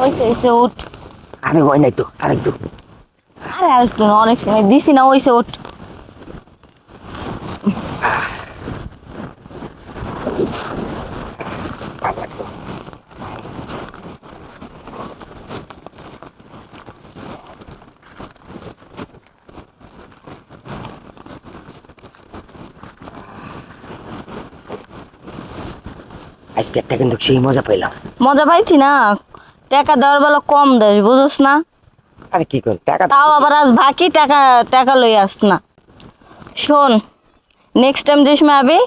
ওইসে ওইসে উঠ আরে হয় নাই তো আরেকটু আরে আরেকটু অনেক সময় দিছি না ওইসে উঠ আজকে একটা কিন্তু সেই মজা পাইলাম। মজা পাইছি না? টাকা দেওয়ার বেলা কম দেস বুঝোস না? আরে কি কর টাকা তাও আবার আজ বাকি টাকা টাকা লই আস না। শোন নেক্সট টাইম যে সময় আবি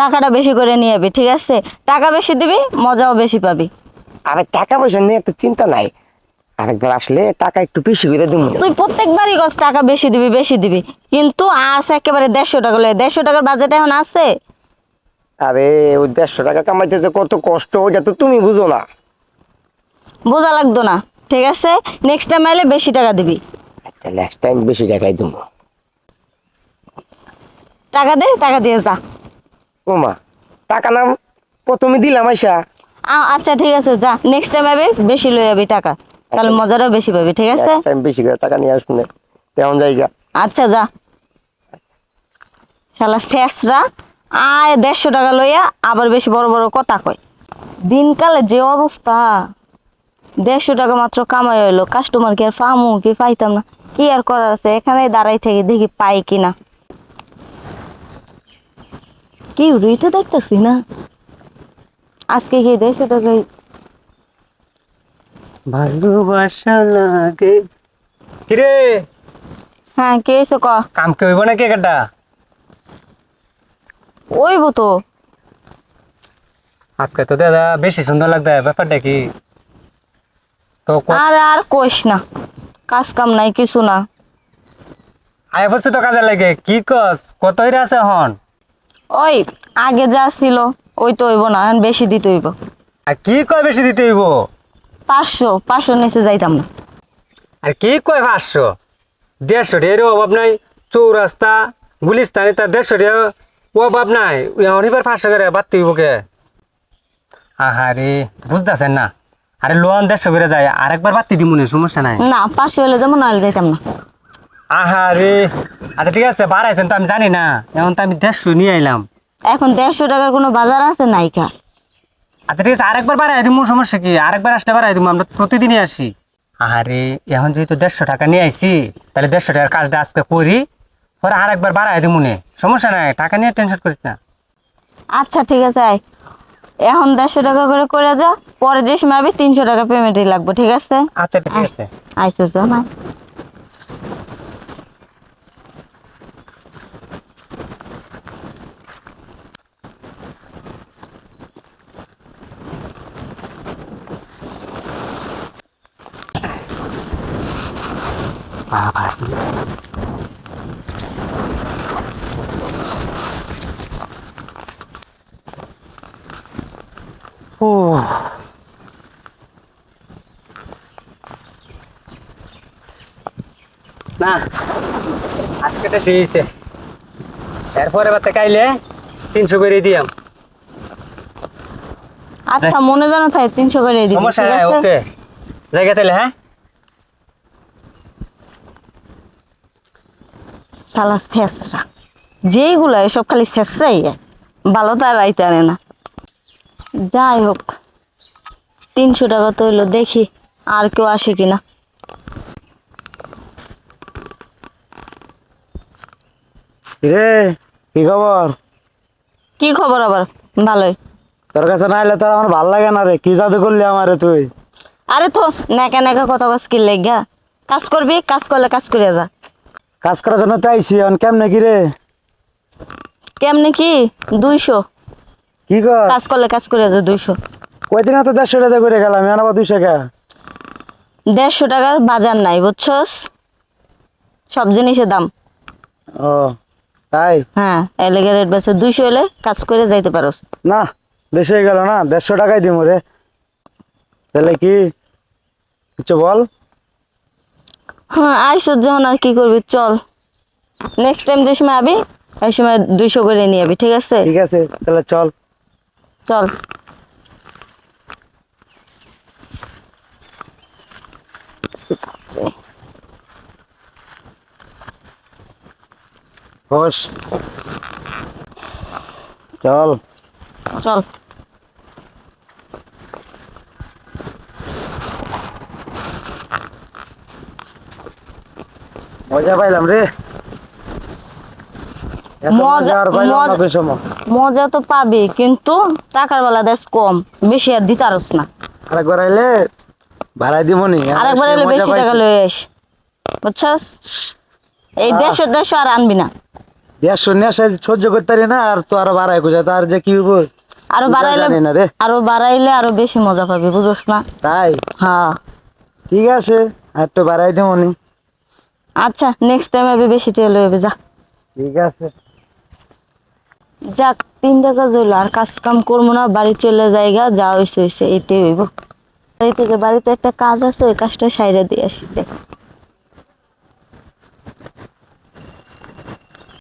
টাকাটা বেশি করে নিয়ে যাবি ঠিক আছে? টাকা বেশি দিবি মজাও বেশি পাবি। আরে টাকা পয়সা নিয়ে তো চিন্তা নাই। আরেকবার আসলে টাকা একটু বেশি করে দিব। তুই প্রত্যেকবারই গছ টাকা বেশি দিবি বেশি দিবি। কিন্তু আস একেবারে দেড়শো টাকা লয় দেড়শো টাকার বাজেট এখন আছে? আরে ওই দেড়শো টাকা কামাইতে যে কত কষ্ট ওইটা তো তুমি বুঝো না। বোঝা লাগতো না। ঠিক আছে? নেক্সট টাইম আইলে বেশি টাকা দিবি। আচ্ছা নেক্সট টাইম বেশি টাকাই দিব। টাকা দে টাকা দিয়ে যা। ও মা টাকা নাম প্রথমে দিলাম আইসা। আচ্ছা ঠিক আছে যা। নেক্সট টাইম আবি বেশি লই যাবি টাকা। তাহলে মজাটাও বেশি পাবি ঠিক আছে? নেক্সট টাইম বেশি করে টাকা নিয়ে আসুন তেমন জায়গা? আচ্ছা যা। শালা শেষরা আয় দেড়শো টাকা লইয়া আবার বেশি বড় বড় কথা কয়। দিনকালে যে অবস্থা। দেড়শো টাকা মাত্র কামাই হইল। কাস্টমার কি আর ফামু কি পাইতাম না। কি আর করার আছে? এখানে দাঁড়াই থেকে দেখি পাই কিনা। কি রুই তো দেখতেছি না? আজকে কি দেড়শো টাকায় ভালোবাসা লাগে। কিরে? হ্যাঁ কে এসে ক? কাম কে হইব নাকি একটা? ওইব তো। আজকে তো দাদা বেশি সুন্দর লাগবে ব্যাপারটা কি ক- আর আর কইস না কাজ কাম নাই কিছু না। আয় বসে তো কাজে লাগে কি কস? কত হইরা আছে হন ওই আগে যা ছিল ওই তো হইব না এখন বেশি দিতে হইব। আর কি কয় বেশি দিতে হইব? পাঁচশো পাঁচশো নিচে যাইতাম না। আর কি কয় পাঁচশো? দেড়শো এর অভাব নাই চৌরাস্তা গুলিস্তানে তার দেড়শো অভাব নাই। অনিবার পাঁচশো করে বাড়তে হইব কে? আহারে বুঝতেছেন না। আরে লোন দেড়শো করে যায় আরেকবার বাড়তে দিব না সমস্যা নাই। না পাঁচশো হলে যেমন নাহলে যাইতাম না। আহারে আচ্ছা ঠিক আছে বাড়াইছেন তো আমি জানি না এখন তো আমি দেড়শো নিয়ে আইলাম। এখন দেড়শো টাকার কোনো বাজার আছে নাইকা? আচ্ছা ঠিক আছে আরেকবার বাড়াই দিব সমস্যা কি? আরেকবার আসতে বাড়াই দিব আমরা প্রতিদিনই আসি। আহারে এখন যেহেতু দেড়শো টাকা নিয়ে আইছি তাহলে দেড়শো টাকার কাজটা আজকে করি পরে আরেকবার বাড়াই দিব মনে সমস্যা নাই টাকা নিয়ে টেনশন করিস না। আচ্ছা ঠিক আছে আয়। এখন দেড়শো টাকা করে করে যা পরে যে সময় আমি তিনশো টাকা পেমেন্টই লাগবে ঠিক আছে? আচ্ছা ঠিক আছে। আইসো তো না ও। না আজকেটা এরপরে বাতে কাইলে তিনশো করে দিয়াম। আচ্ছা মনে যেন থাকে তিনশো করে দিবি সমস্যা নাই ওকে। জায়গা তাহলে হ্যাঁ? শালা শেষরা যেইগুলো এসব খালি শেষরাই ভালো তার আইতে আনে না। যাই হোক তিনশো টাকা তো হইল দেখি আর কেউ আসে কিনা। রে কি খবর? কি খবর আবার? ভালোই। তোর কাছে না এলে তোর আমার ভালো লাগে না রে কি জাদু করলি আমারে তুই? আরে তো নাকা নাকা কথা কস কি লেগা? কাজ করবি? কাজ করলে কাজ করে যা। কাজ করার জন্য তো এখন কেমনে কি রে কেমনে কি? দুইশো। কি কর কাজ করলে কাজ করে যা দুইশো। কয়দিন তো দেড়শো টাকা করে গেলাম এখন আবার দুইশো টাকা? দেড়শো টাকার বাজার নাই বুঝছস? সব জিনিসের দাম। ও তাই? হ্যাঁ এলেগে রেট বেছে দুইশো হলে কাজ করে যাইতে পারোস। না বেশি হয়ে গেল না দেড়শো টাকাই দিব রে। তাহলে কি? কিছু বল? হ্যাঁ আইসো যখন আর কি করবি চল। নেক্সট টাইম যে সময় আবি এই সময় দুইশো করে নিয়ে যাবি ঠিক আছে? ঠিক আছে তাহলে চল। চল পাইছি পাত্রে বস চল চল মজা পাইলাম রে এত মজা- তো পাবি কিন্তু টাকার বেলা দেশ কম বেশি আর দিতারস না। আরেকবার আইলে ভাড়াই দিব নি আরেকবার এলে বেশি টাকা লয়ে আস বুঝছস? এই। দেড়শো দেড়শো আর আনবি না। দেড়শো নেশা সহ্য করতে পারি না আর তো আরও বাড়াই কোজা তার যে কি হইব? আরও বাড়াইলে জানি না রে। আরও বাড়াইলে আরও বেশি মজা পাবি বুঝছ না? তাই? হ্যাঁ। ঠিক আছে আর তো বাড়াই দিব নি। আচ্ছা নেক্সট টাইম আমি বেশি টেল হইবে যা। ঠিক আছে। যাক, তিন টাকা জইল, আর কাজ কাম করব না, বাড়ি চলে যাইগা, যা হইছে হইছে এতে হইব। বাড়ি থেকে বাড়িতে একটা কাজ আছে, ওই কাজটা সাইডে দিয়ে আসি, দেখ।